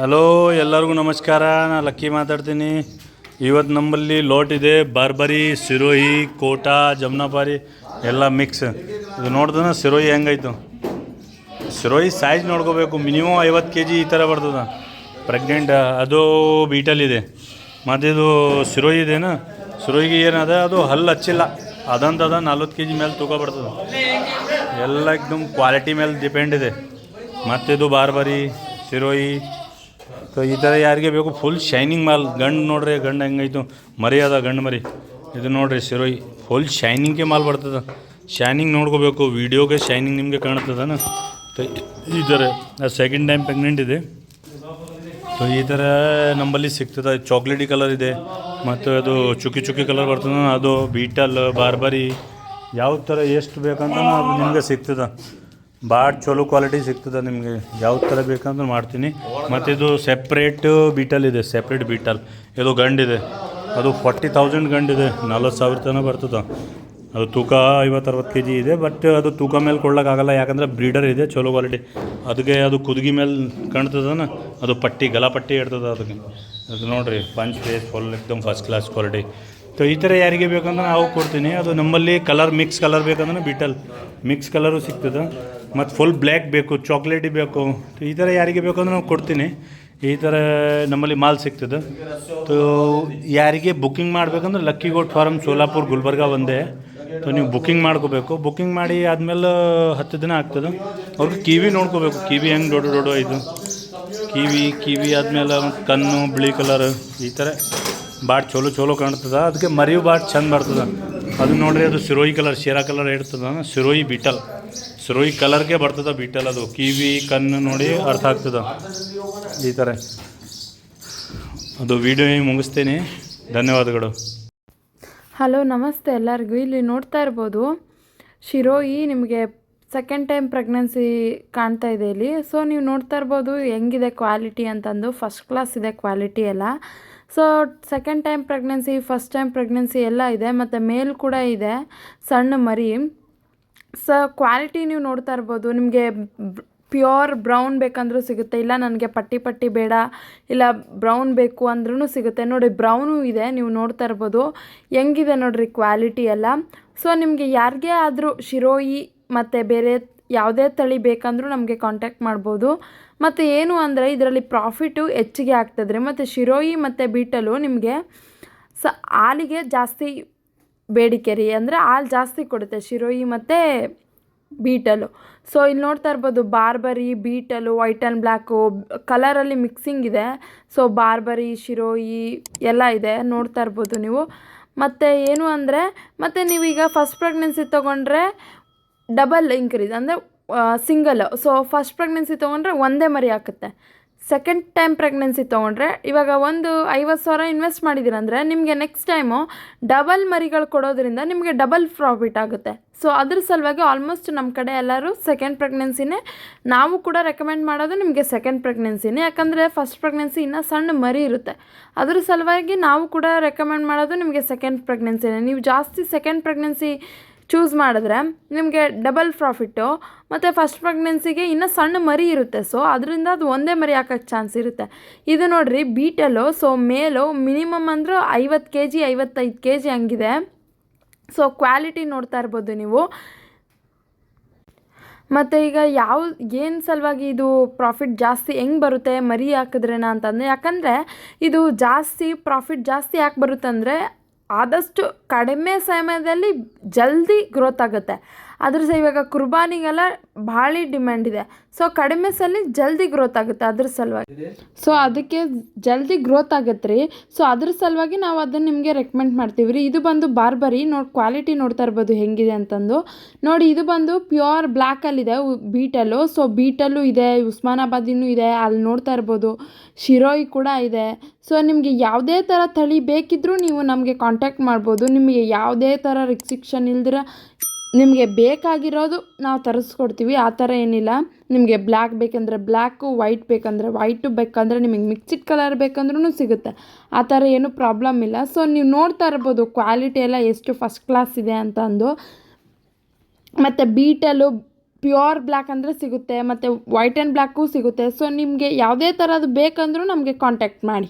Hello ಎಲ್ಲರಿಗೂ ನಮಸ್ಕಾರ. ನಾನು ಲಕ್ಕಿ ಮಾತಾಡ್ತೀನಿ. ಇವತ್ತು ನಮ್ಮಲ್ಲಿ ಲೋಟ್ ಇದೆ. ಬಾರ್ಬರಿ, ಸಿರೋಹಿ, ಕೋಟಾ ಜಮ್ನಾಪಾರಿ ಎಲ್ಲ ಮಿಕ್ಸ್ ಇದು ನೋಡ್ದನ ಸಿರೋಹಿ ಹೆಂಗಾಯ್ತು ಸಿರೋಹಿ ಸೈಜ್ ನೋಡ್ಕೋಬೇಕು. ಮಿನಿಮಮ್ ಐವತ್ತು ಕೆ ಜಿ ಈ ಥರ ಬರ್ತದ. ಪ್ರೆಗ್ನೆಂಟ್ ಅದು ಬೀಟಲ್ ಇದೆ. ಮತ್ತು ಇದು ಸಿರೋಹಿ ಇದೆ ಸಿರೋಹಿಗೆ ಏನದ? ಅದು ಹಲ್ಲು ಹಚ್ಚಿಲ್ಲ. ಅದಂತದ ನಲ್ವತ್ತು ಕೆ ಜಿ ಮೇಲೆ ತೂಕ ಬರ್ತದೆ. ಎಲ್ಲ ಕ್ವಾಲಿಟಿ ಮೇಲೆ ಡಿಪೆಂಡ್ ಇದೆ. ಮತ್ತಿದು ಬಾರ್ಬರಿ ಸಿರೋಯಿ ಸೊ ಈ ಥರ ಯಾರಿಗೆ ಬೇಕು ಫುಲ್ ಶೈನಿಂಗ್ ಮಾಲ್ ಗಂಡು ನೋಡ್ರಿ ಗಂಡು ಹೆಂಗೈತು? ಮರಿ ಅದ ಗಂಡು ಮರಿ. ಇದು ನೋಡ್ರಿ ಸಿರೋಯಿ ಫುಲ್ ಶೈನಿಂಗೇ ಮಾಲ್ ಬರ್ತದೆ. ಶೈನಿಂಗ್ ನೋಡ್ಕೋಬೇಕು ವೀಡಿಯೋಗೆ ಶೈನಿಂಗ್ ನಿಮಗೆ ಕಾಣ್ತದನ? ಈ ಥರ ಸೆಕೆಂಡ್ ಟೈಮ್ ಪ್ರೆಗ್ನೆಂಟ್ ಇದೆ. ಸೊ ಈ ಥರ ನಂಬಲ್ಲಿ ಸಿಗ್ತದೆ. ಚಾಕ್ಲೇಟಿ ಕಲರ್ ಇದೆ. ಮತ್ತು ಅದು ಚುಕ್ಕಿ ಚುಕ್ಕಿ ಕಲರ್ ಬರ್ತದೆ. ಅದು ಬೀಟಲ್ ಬಾರ್ಬರಿ ಯಾವ ಥರ ಎಷ್ಟು ಬೇಕಂತ ಅದು ನಿಮಗೆ ಸಿಗ್ತದೆ. ಭಾಳ ಚಲೋ ಕ್ವಾಲಿಟಿ ಸಿಗ್ತದೆ ನಿಮಗೆ. ಯಾವ ಥರ ಬೇಕಂದ್ರೆ ಮಾಡ್ತೀನಿ. ಮತ್ತು ಇದು ಸೆಪ್ರೇಟ್ ಬೀಟಲ್ ಇದೆ ಸೆಪ್ರೇಟ್ ಬೀಟಲ್ ಇದು ಗಂಡಿದೆ. ಅದು ಫಾರ್ಟಿ ತೌಸಂಡ್ ಗಂಡಿದೆ. ನಲ್ವತ್ತು ಸಾವಿರ ತನಕ ಬರ್ತದೆ. ಅದು ತೂಕ ಐವತ್ತು ಅರವತ್ತು ಕೆ ಜಿ ಇದೆ ಬಟ್ ಅದು ತೂಕ ಮೇಲೆ ಕೊಡ್ಲಿಕ್ಕಾಗಲ್ಲ ಯಾಕಂದ್ರೆ ಬ್ರೀಡರ್ ಇದೆ, ಚಲೋ ಕ್ವಾಲಿಟಿ ಅದಕ್ಕೆ ಅದು ಕುದುಗಿ ಮೇಲೆ ಕಾಣ್ತದನ, ಅದು ಪಟ್ಟಿ, ಗಲ ಪಟ್ಟಿ ಇರ್ತದೆ ಅದಕ್ಕೆ. ಅದು ನೋಡಿರಿ ಪಂಚ್ ಫೇಸ್ ಫುಲ್ ಎಕ್ದಮ್ ಫಸ್ಟ್ ಕ್ಲಾಸ್ ಕ್ವಾಲಿಟಿ ಸೊ ಈ ಥರ ಯಾರಿಗೆ ಬೇಕಂದ್ರೆ ನಾವು ಕೊಡ್ತೀನಿ. ಅದು ನಮ್ಮಲ್ಲಿ ಕಲರ್ ಮಿಕ್ಸ್ ಕಲರ್ ಬೇಕಂದ್ರೆ ಬೀಟಲ್ ಮಿಕ್ಸ್ ಕಲರು ಸಿಗ್ತದೆ, ಮತ್ತು ಫುಲ್ ಬ್ಲ್ಯಾಕ್ ಬೇಕು ಚಾಕ್ಲೇಟಿ ಬೇಕು, ಈ ಥರ ಯಾರಿಗೆ ಬೇಕು ಅಂದ್ರೆ ನಾವು ಕೊಡ್ತೀನಿ. ಈ ಥರ ನಮ್ಮಲ್ಲಿ ಮಾಲ್ ಸಿಗ್ತದೆ. ತೋ ಯಾರಿಗೆ ಬುಕ್ಕಿಂಗ್ ಮಾಡಬೇಕಂದ್ರೆ lucky goat farm Solapur, Gulbarga ಒಂದೇ. ಸೊ ನೀವು ಬುಕ್ಕಿಂಗ್ ಮಾಡ್ಕೋಬೇಕು. ಬುಕ್ಕಿಂಗ್ ಮಾಡಿ ಆದಮೇಲೆ, ಹತ್ತು ದಿನ ಆಗ್ತದೆ. ಅವ್ರಿಗೆ ಕಿವಿ ನೋಡ್ಕೋಬೇಕು. ಕಿವಿ ಹೆಂಗೆ ದೊಡ್ಡ ದೊಡ್ಡ ಇದು. ಕಿವಿ ಕಿವಿ ಆದಮೇಲೆ ಕಣ್ಣು, ಬಿಳಿ ಕಲರ್ ಈ ಥರ ಭಾಳ ಚಲೋ ಚಲೋ ಕಾಣ್ತದೆ. ಅದಕ್ಕೆ ಮರಿಯು ಭಾಳ ಚಂದ ಬರ್ತದೆ. ಅದು ನೋಡ್ರಿ, ಅದು ಸಿರೋಯಿ ಕಲರ್ ಶೇರಾ ಕಲರ್ ಇರ್ತದ ಸಿರೋಯಿ ಬಿಟಲ್ ಸಿರೋಯಿ ಕಲರ್ಗೆ ಬರ್ತದ ಬೀಟಲ್ ಅದು. ಕಿವಿ, ಕಣ್ಣು ನೋಡಿ ಅರ್ಥ ಆಗ್ತದ. ಈ ಥರ ಅದು ವಿಡಿಯೋ ಮುಗಿಸ್ತೇನೆ. ಧನ್ಯವಾದಗಳು. ಹಲೋ ನಮಸ್ತೆ ಎಲ್ಲರಿಗೂ. ಇಲ್ಲಿ ನೋಡ್ತಾ ಇರ್ಬೋದು, ಶಿರೋಯಿ ನಿಮಗೆ ಸೆಕೆಂಡ್ ಟೈಮ್ ಪ್ರೆಗ್ನೆನ್ಸಿ ಕಾಣ್ತಾ ಇದೆ ಇಲ್ಲಿ. ಸೊ ನೀವು ನೋಡ್ತಾ ಇರ್ಬೋದು, ಹೆಂಗಿದೆ ಕ್ವಾಲಿಟಿ ಅಂತಂದು. ಫಸ್ಟ್ ಕ್ಲಾಸ್ ಇದೆ ಕ್ವಾಲಿಟಿ ಎಲ್ಲ. So second time pregnancy first time pregnancy ಎಲ್ಲ ಇದೆ, ಮತ್ತು ಮೇಲ್ ಕೂಡ ಇದೆ, ಸಣ್ಣ ಮರಿ. ಸೊ ಕ್ವಾಲಿಟಿ ನೀವು ನೋಡ್ತಾ ಇರ್ಬೋದು, ನಿಮಗೆ ಪ್ಯೂರ್ ಬ್ರೌನ್ ಬೇಕಂದ್ರೂ ಸಿಗುತ್ತೆ, ಇಲ್ಲ ನನಗೆ ಪಟ್ಟಿ ಪಟ್ಟಿ ಬೇಡ, ಇಲ್ಲ ಬ್ರೌನ್ ಬೇಕು ಅಂದ್ರೂ ಸಿಗುತ್ತೆ. ನೋಡಿ ಬ್ರೌನು ಇದೆ, ನೀವು ನೋಡ್ತಾ ಇರ್ಬೋದು, ಹೆಂಗಿದೆ ನೋಡಿರಿ ಕ್ವಾಲಿಟಿ ಎಲ್ಲ. ಸೊ ನಿಮಗೆ ಯಾರಿಗೇ ಆದರೂ ಶಿರೋಯಿ, ಮತ್ತು ಬೇರೆ ಯಾವುದೇ ತಳಿ ಬೇಕಂದರೂ ನಮಗೆ ಕಾಂಟ್ಯಾಕ್ಟ್ ಮಾಡ್ಬೋದು. ಮತ್ತು ಏನು ಅಂದರೆ ಇದರಲ್ಲಿ ಪ್ರಾಫಿಟು ಹೆಚ್ಚಿಗೆ ಆಗ್ತದೆ ರೀ ಮತ್ತು ಶಿರೋಯಿ ಮತ್ತು ಬೀಟಲು ನಿಮಗೆ ಸ ಹಾಲಿಗೆ ಜಾಸ್ತಿ ಬೇಡಿಕೆ ರೀ. ಅಂದರೆ ಹಾಲು ಜಾಸ್ತಿ ಕೊಡುತ್ತೆ ಶಿರೋಯಿ ಮತ್ತು ಬೀಟಲು. ಸೊ ಇಲ್ಲಿ ನೋಡ್ತಾ ಇರ್ಬೋದು Barbari, Beetal white and black ಕಲರಲ್ಲಿ ಮಿಕ್ಸಿಂಗ್ ಇದೆ. ಸೊ ಬಾರ್ಬರಿ, ಶಿರೋಯಿ ಎಲ್ಲ ಇದೆ. ನೋಡ್ತಾ ಇರ್ಬೋದು ನೀವು. ಮತ್ತು ಏನು ಅಂದರೆ, ಮತ್ತು ನೀವೀಗ ಫಸ್ಟ್ ಪ್ರೆಗ್ನೆನ್ಸಿ ತೊಗೊಂಡ್ರೆ ಡಬಲ್ ಇಂಕ್ರೀಸ್ ಅಂದರೆ ಸಿಂಗಲ್ ಸೊ ಫಸ್ಟ್ ಪ್ರೆಗ್ನೆನ್ಸಿ ತೊಗೊಂಡ್ರೆ ಒಂದೇ ಮರಿ ಹಾಕುತ್ತೆ. ಸೆಕೆಂಡ್ ಟೈಮ್ ಪ್ರೆಗ್ನೆನ್ಸಿ ತೊಗೊಂಡ್ರೆ ಇವಾಗ ಒಂದು ಐವತ್ತು ಸಾವಿರ ಇನ್ವೆಸ್ಟ್ ಮಾಡಿದ್ದೀರಂದರೆ ನಿಮಗೆ ನೆಕ್ಸ್ಟ್ ಟೈಮು ಡಬಲ್ ಮರಿಗಳು ಕೊಡೋದ್ರಿಂದ ನಿಮಗೆ ಡಬಲ್ ಪ್ರಾಫಿಟ್ ಆಗುತ್ತೆ. ಸೊ ಅದ್ರ ಸಲುವಾಗಿ ಆಲ್ಮೋಸ್ಟ್ ನಮ್ಮ ಕಡೆ ಎಲ್ಲರೂ ಸೆಕೆಂಡ್ ಪ್ರೆಗ್ನೆನ್ಸಿನೇ ನಾವು ಕೂಡ ರೆಕಮೆಂಡ್ ಮಾಡೋದು ನಿಮಗೆ ಸೆಕೆಂಡ್ ಪ್ರೆಗ್ನೆನ್ಸಿನೇ ಯಾಕಂದರೆ ಫಸ್ಟ್ ಪ್ರೆಗ್ನೆನ್ಸಿ ಇನ್ನೂ ಸಣ್ಣ ಮರಿ ಇರುತ್ತೆ. ಅದ್ರ ಸಲುವಾಗಿ ನಾವು ಕೂಡ ರೆಕಮೆಂಡ್ ಮಾಡೋದು ನಿಮಗೆ ಸೆಕೆಂಡ್ ಪ್ರೆಗ್ನೆನ್ಸಿನೇ ನೀವು ಜಾಸ್ತಿ ಸೆಕೆಂಡ್ ಪ್ರೆಗ್ನೆನ್ಸಿ ಚೂಸ್ ಮಾಡಿದ್ರೆ ನಿಮಗೆ ಡಬಲ್ ಪ್ರಾಫಿಟ್ಟು ಮತ್ತು ಫಸ್ಟ್ ಪ್ರೆಗ್ನೆನ್ಸಿಗೆ ಇನ್ನೂ ಸಣ್ಣ ಮರಿ ಇರುತ್ತೆ. ಸೊ ಅದರಿಂದ ಅದು ಒಂದೇ ಮರಿ ಹಾಕೋಕ್ಕೆ ಚಾನ್ಸ್ ಇರುತ್ತೆ. ಇದು ನೋಡಿರಿ ಬೀಟಲು ಸೊ ಮೇಲು ಮಿನಿಮಮ್ ಅಂದ್ರೆ ಐವತ್ತು ಕೆ ಜಿ ಐವತ್ತೈದು ಕೆ ಜಿ ಹಂಗಿದೆ. ಸೊ ಕ್ವಾಲಿಟಿ ನೋಡ್ತಾ ಇರ್ಬೋದು ನೀವು. ಮತ್ತು ಈಗ ಯಾವ, ಏನು ಸಲುವಾಗಿ ಇದು ಪ್ರಾಫಿಟ್ ಜಾಸ್ತಿ ಹೆಂಗೆ ಬರುತ್ತೆ ಮರಿ ಹಾಕಿದ್ರೇನ ಅಂತಂದರೆ, ಯಾಕಂದರೆ ಇದು ಜಾಸ್ತಿ ಪ್ರಾಫಿಟ್ ಜಾಸ್ತಿ ಯಾಕೆ ಬರುತ್ತೆ ಅಂದರೆ ಆದಷ್ಟು ಕಡಿಮೆ ಸಮಯದಲ್ಲಿ ಜಲ್ದಿ ಗ್ರೋತ್ ಆಗುತ್ತೆ. ಅದ್ರ ಸಹ ಇವಾಗ ಕುರ್ಬಾನಿಗೆಲ್ಲ ಭಾಳ ಡಿಮ್ಯಾಂಡ್ ಇದೆ. ಸೊ ಕಡಿಮೆ ಸಲ ಜಲ್ದಿ ಗ್ರೋತ್ ಆಗುತ್ತೆ ಅದ್ರ ಸಲುವಾಗಿ. ಸೊ ಅದಕ್ಕೆ ಜಲ್ದಿ ಗ್ರೋತ್ ಆಗುತ್ತೆ ರೀ. ಸೊ ಅದ್ರ ಸಲುವಾಗಿ ನಾವು ಅದನ್ನು ನಿಮಗೆ ರೆಕಮೆಂಡ್ ಮಾಡ್ತೀವಿ ರೀ. ಇದು ಬಂದು ಬಾರ್ಬರಿ ನೋಡಿ ಕ್ವಾಲಿಟಿ ನೋಡ್ತಾ ಇರ್ಬೋದು ಹೆಂಗಿದೆ ಅಂತಂದು. ನೋಡಿ, ಇದು ಬಂದು ಪ್ಯೂರ್ ಬ್ಲ್ಯಾಕಲ್ಲಿದೆ ಬೀಟಲ್ಲು ಸೊ ಬೀಟಲ್ಲು ಇದೆ ಉಸ್ಮಾನಾಬಾದಿನೂ ಇದೆ ಅಲ್ಲಿ ನೋಡ್ತಾ ಇರ್ಬೋದು. ಶಿರೋಯಿ ಕೂಡ ಇದೆ. ಸೊ ನಿಮಗೆ ಯಾವುದೇ ಥರ ತಳಿ ಬೇಕಿದ್ದರೂ ನೀವು ನಮಗೆ ಕಾಂಟ್ಯಾಕ್ಟ್ ಮಾಡ್ಬೋದು. ನಿಮಗೆ ಯಾವುದೇ ಥರ ರಿಕ್ಸಿಕ್ಷನ್ ಇಲ್ದಿರ ನಿಮಗೆ ಬೇಕಾಗಿರೋದು ನಾವು ತರಿಸ್ಕೊಡ್ತೀವಿ. ಆ ಥರ ಏನಿಲ್ಲ. ನಿಮಗೆ ಬ್ಲ್ಯಾಕ್ ಬೇಕಂದರೆ ಬ್ಲ್ಯಾಕು, ವೈಟ್ ಬೇಕಂದರೆ ವೈಟು, ಬೇಕಂದರೆ ನಿಮಗೆ ಮಿಕ್ಸಿಡ್ ಕಲರ್ ಬೇಕಂದ್ರೂ ಸಿಗುತ್ತೆ. ಆ ಥರ ಏನೂ ಪ್ರಾಬ್ಲಮ್ ಇಲ್ಲ. ಸೊ, ನೀವು ನೋಡ್ತಾ ಇರ್ಬೋದು ಕ್ವಾಲಿಟಿ ಎಲ್ಲ ಎಷ್ಟು ಫಸ್ಟ್ ಕ್ಲಾಸ್ ಇದೆ ಅಂತ ಅಂದು ಮತ್ತು ಬೀಟಲು ಪ್ಯೂರ್ ಬ್ಲ್ಯಾಕ್ ಅಂದರೆ ಸಿಗುತ್ತೆ. ಮತ್ತು ವೈಟ್ ಆ್ಯಂಡ್ ಬ್ಲ್ಯಾಕು ಸಿಗುತ್ತೆ. ಸೊ, ನಿಮಗೆ ಯಾವುದೇ ಥರದ್ದು ಬೇಕಂದ್ರೂ ನಮಗೆ ಕಾಂಟ್ಯಾಕ್ಟ್ ಮಾಡಿ.